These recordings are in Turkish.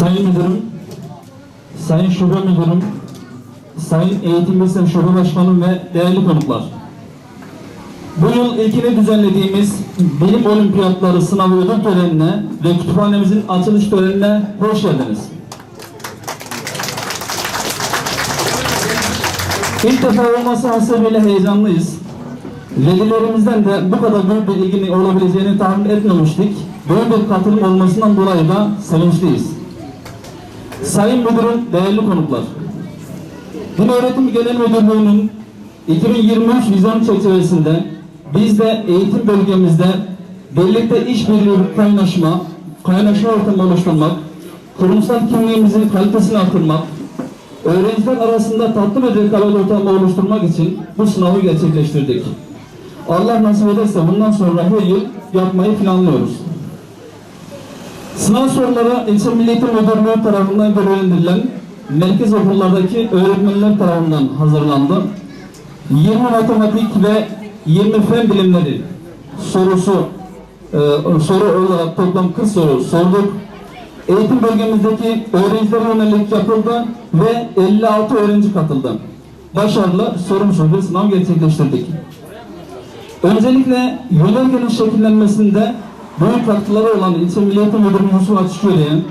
Sayın Müdürüm, Sayın Şube Müdürüm, Sayın Eğitim Bilsen Şube Başkanım ve değerli konuklar. Bu yıl ilkini düzenlediğimiz bilim olimpiyatları sınavı ödül törenine ve kütüphanemizin açılış törenine hoş geldiniz. İlk defa olması hasebiyle heyecanlıyız. Velilerimizden de bu kadar büyük bir ilginin olabileceğini tahmin etmemiştik. Böyle bir katılım olmasından dolayı da sevinçliyiz. Sayın Müdürüm, değerli konuklar. Din Öğretim Genel Müdürlüğü'nün 2023 vizyon çerçevesinde biz de eğitim bölgemizde birlikte işbirliği kaynaşma, kaynaşma ortamı oluşturmak, kurumsal kimliğimizin kalitesini artırmak, öğrenciler arasında tatlı bir rekabet ortamı oluşturmak için bu sınavı gerçekleştirdik. Allah nasip ederse bundan sonra her yıl yapmayı planlıyoruz. Sınav soruları İlçe Milli Eğitim Müdürlüğü tarafından görevlendirilen merkez okullardaki öğretmenler tarafından hazırlandı. 20 matematik ve 20 fen bilimleri sorusu e, soru olarak toplam 40 soru sorduk. Eğitim bölgemizdeki öğrencilere yönelik yapıldı ve 56 öğrenci katıldı. Başarılı sorumsuz bir sınav gerçekleştirdik. Öncelikle yönergenin şekillenmesinde büyük katkıları olan İlçe Milli Eğitim Yusuf Açıköre'ye,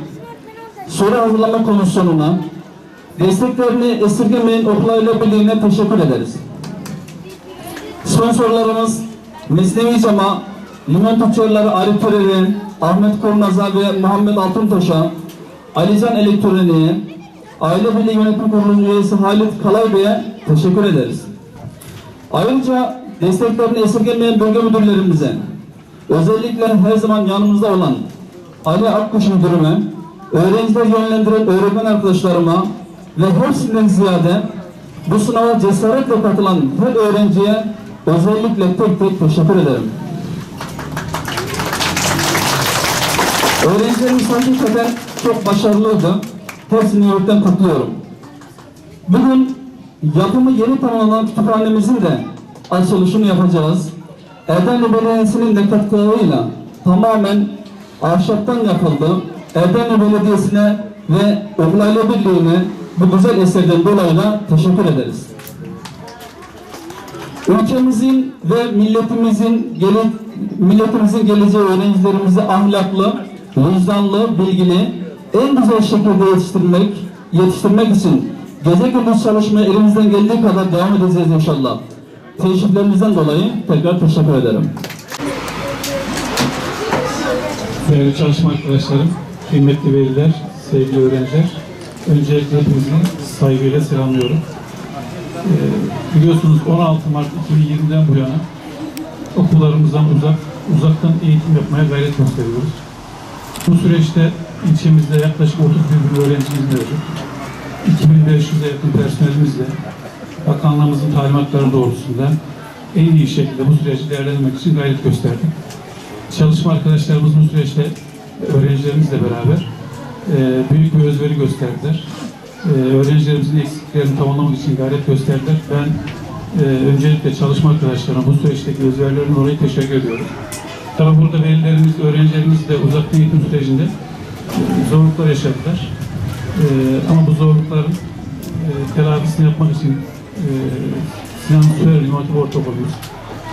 soru hazırlama komisyonuna, desteklerini esirgemeyin okulayla birliğine teşekkür ederiz. Sponsorlarımız Mesnevi Cama, Limon Tüccarları Arif Töreli, Ahmet Kornaza ve Muhammed Altuntaş'a, Alican Elektronik'e, Aile Birliği Yönetim Kurulu üyesi Halit Kalay Bey'e teşekkür ederiz. Ayrıca desteklerini esirgemeyen bölge müdürlerimize, özellikle her zaman yanımızda olan Ali Akkuş müdürüme, öğrenciler yönlendiren öğretmen arkadaşlarıma ve hepsinden ziyade bu sınava cesaretle katılan her öğrenciye özellikle tek tek teşekkür ederim. Öğrencilerimiz hakikaten çok başarılıydı. Hepsini yürekten kutluyorum. Bugün yapımı yeni tamamlanan kütüphanemizin de açılışını yapacağız. Edirne Belediyesi'nin de tamamen ahşaptan yapıldı. Edirne Belediyesi'ne ve Okulayla Birliği'ne bu güzel eserden dolayı da teşekkür ederiz. Ülkemizin ve milletimizin gele, milletimizin geleceği öğrencilerimizi ahlaklı, vicdanlı, bilgili, en güzel şekilde yetiştirmek, yetiştirmek için gece gündüz çalışmaya elimizden geldiği kadar devam edeceğiz inşallah. Teşriflerinizden dolayı tekrar teşekkür ederim. Değerli çalışma arkadaşlarım, kıymetli veliler, sevgili öğrenciler, öncelikle hepinizi saygıyla selamlıyorum. Ee, biliyorsunuz 16 Mart 2020'den bu yana okullarımızdan uzak, uzaktan eğitim yapmaya gayret gösteriyoruz. Bu süreçte ilçemizde yaklaşık 30 bin öğrencimiz mevcut. 2500'e yakın personelimizle bakanlığımızın talimatları doğrultusunda en iyi şekilde bu süreci değerlendirmek için gayret gösterdik çalışma arkadaşlarımız bu süreçte öğrencilerimizle beraber e, büyük bir özveri gösterdiler. E, öğrencilerimizin eksiklerini tamamlamak için gayret gösterdiler. Ben e, öncelikle çalışma arkadaşlarıma bu süreçteki özverilerine dolayı teşekkür ediyorum. Tabi burada velilerimiz, öğrencilerimiz de uzaktan eğitim sürecinde e, zorluklar yaşadılar. E, ama bu zorlukların e, telafisini yapmak için Sinan Sürer İmam Ortaokulumuz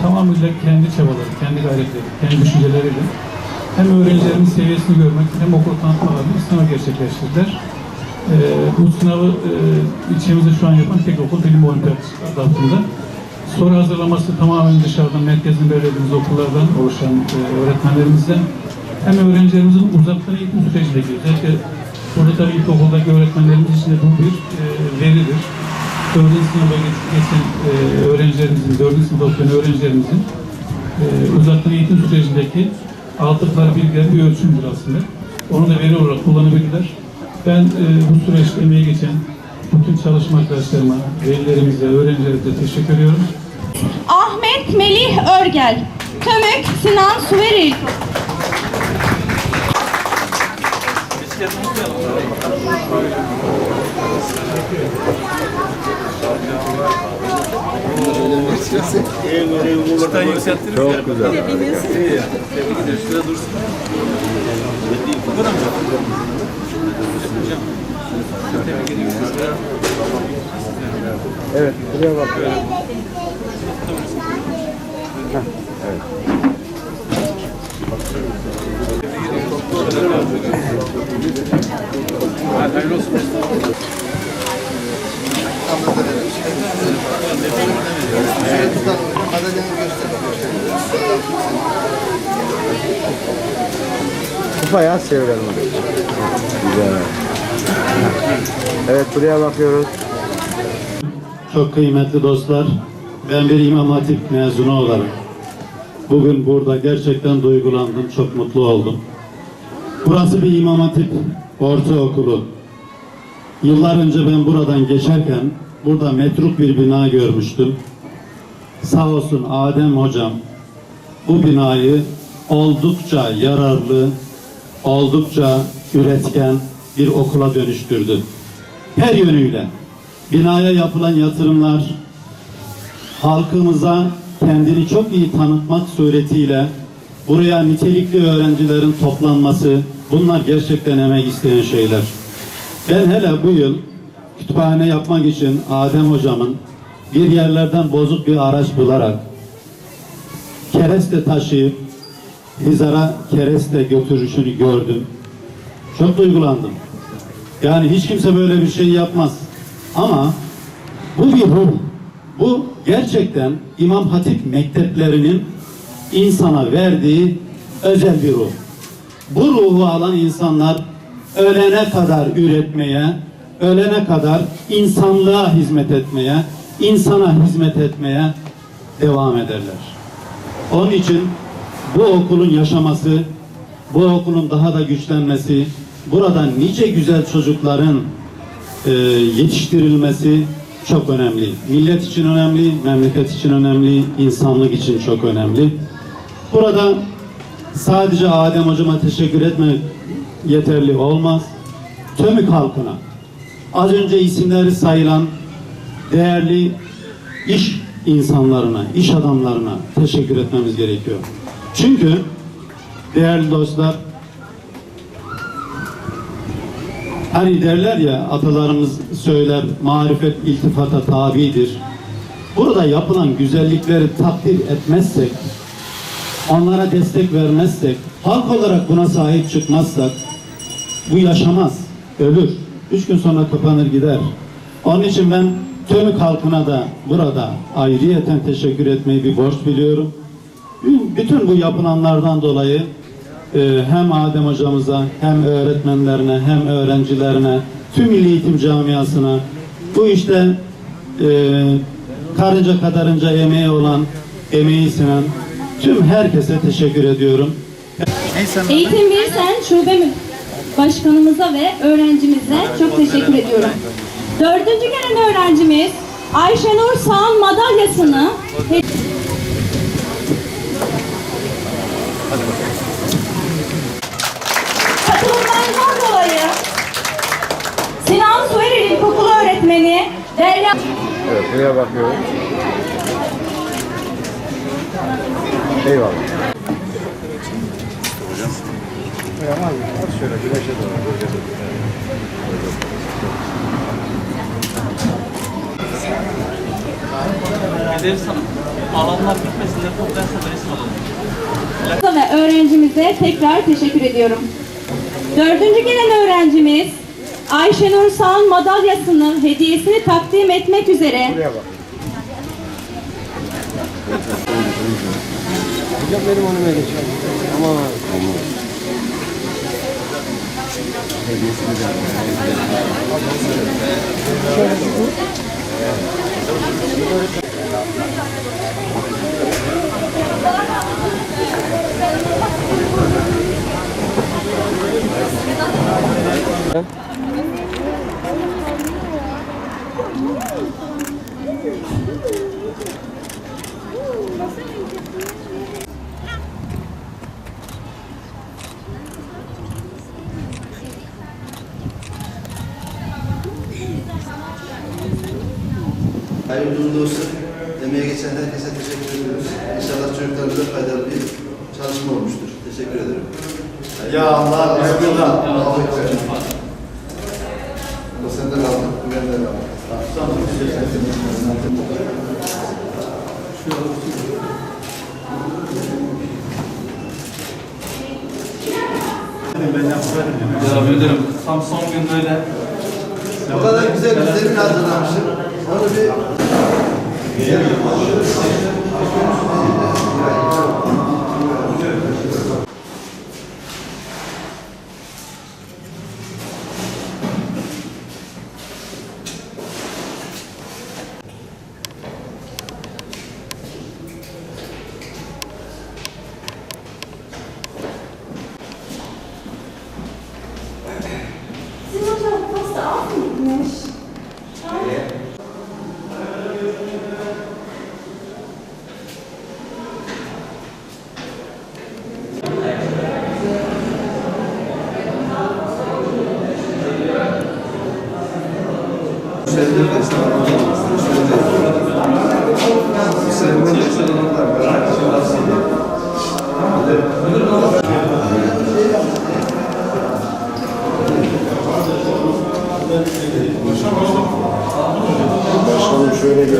tamamıyla kendi çabaları, kendi gayretleri, kendi düşünceleriyle hem öğrencilerin seviyesini görmek hem okul tanıtmalarını bir sınav gerçekleştirdiler. Ee, bu sınavı e, ilçemizde şu an yapan tek okul bilim olimpiyatı altında. Soru hazırlaması tamamen dışarıdan, merkezin belirlediğimiz okullardan oluşan e, öğretmenlerimizden hem öğrencilerimizin uzaktan eğitim sürecindeki, özellikle burada tabii ilkokuldaki öğretmenlerimiz için de bu bir e, veridir dördüncü sınıfa geçen e, öğrencilerimizin, dördüncü sınıfta okuyan öğrencilerimizin e, uzaktan eğitim sürecindeki aldıkları bilgilerin bir ölçümdür aslında. Onu da veri olarak kullanabilirler. Ben e, bu süreçte emeği geçen bütün çalışma arkadaşlarıma, velilerimize, öğrencilerimize teşekkür ediyorum. Ahmet Melih Örgel, Kömük Sinan Süveril. Çıtan yükselttiniz Çok ya. güzel. İyi ya. Tebrik ederim. Şurada dursun. Buyur amca. Evet, buraya bak. Bayağı seviyorum. Güzel. Evet, buraya bakıyoruz. Çok kıymetli dostlar, ben bir İmam Hatip mezunu olarak bugün burada gerçekten duygulandım, çok mutlu oldum. Burası bir İmam Hatip ortaokulu. Yıllar önce ben buradan geçerken burada metruk bir bina görmüştüm. Sağ olsun Adem hocam bu binayı oldukça yararlı, oldukça üretken bir okula dönüştürdü. Her yönüyle binaya yapılan yatırımlar halkımıza kendini çok iyi tanıtmak suretiyle buraya nitelikli öğrencilerin toplanması bunlar gerçekten emek isteyen şeyler. Ben hele bu yıl kütüphane yapmak için Adem hocamın bir yerlerden bozuk bir araç bularak kereste taşıyıp Hizar'a kereste götürüşünü gördüm. Çok duygulandım. Yani hiç kimse böyle bir şey yapmaz. Ama bu bir ruh. Bu gerçekten İmam Hatip mekteplerinin insana verdiği özel bir ruh. Bu ruhu alan insanlar ölene kadar üretmeye, ölene kadar insanlığa hizmet etmeye, insana hizmet etmeye devam ederler. Onun için bu okulun yaşaması, bu okulun daha da güçlenmesi, burada nice güzel çocukların e, yetiştirilmesi çok önemli. Millet için önemli, memleket için önemli, insanlık için çok önemli. Burada sadece Adem hocama teşekkür etmek yeterli olmaz. Tümük halkına, az önce isimleri sayılan değerli iş insanlarına, iş adamlarına teşekkür etmemiz gerekiyor. Çünkü değerli dostlar Hani derler ya atalarımız söyler marifet iltifata tabidir. Burada yapılan güzellikleri takdir etmezsek, onlara destek vermezsek, halk olarak buna sahip çıkmazsak bu yaşamaz, ölür. Üç gün sonra kapanır gider. Onun için ben tüm halkına da burada ayrıyeten teşekkür etmeyi bir borç biliyorum. Bütün bu yapılanlardan dolayı e, hem Adem hocamıza hem öğretmenlerine hem öğrencilerine tüm milli eğitim camiasına bu işte e, karınca kadarınca emeği olan emeği sinen tüm herkese teşekkür ediyorum. Eğitim Bilsen Şube Başkanımıza ve öğrencimize çok teşekkür ediyorum. Dördüncü gelen öğrencimiz Ayşenur Sağan madalyasını Katılımlarından dolayı Sinan Sueril İlkokulu öğretmeni Derya Evet, buraya bakıyoruz. Eyvallah. Hocam. At şöyle güneşe doğru. alalım. ve öğrencimize tekrar teşekkür ediyorum. Dördüncü gelen öğrencimiz Ayşenur Sağan madalyasını, hediyesini takdim etmek üzere Buraya bak. Hocam benim önüme geçiyor. Aman. Aman. Hayırlı uğurlu olsun. Emeğe geçen herkese teşekkür ediyoruz. İnşallah çocuklarımıza faydalı bir çalışma olmuştur. Teşekkür ederim. Ya Allah, Bismillah. Sende kaldı, güvende kaldı. Ya müdürüm tam son gün böyle O kadar güzel bir zemin hazırlamışım. Onu bir Başkanım şöyle bir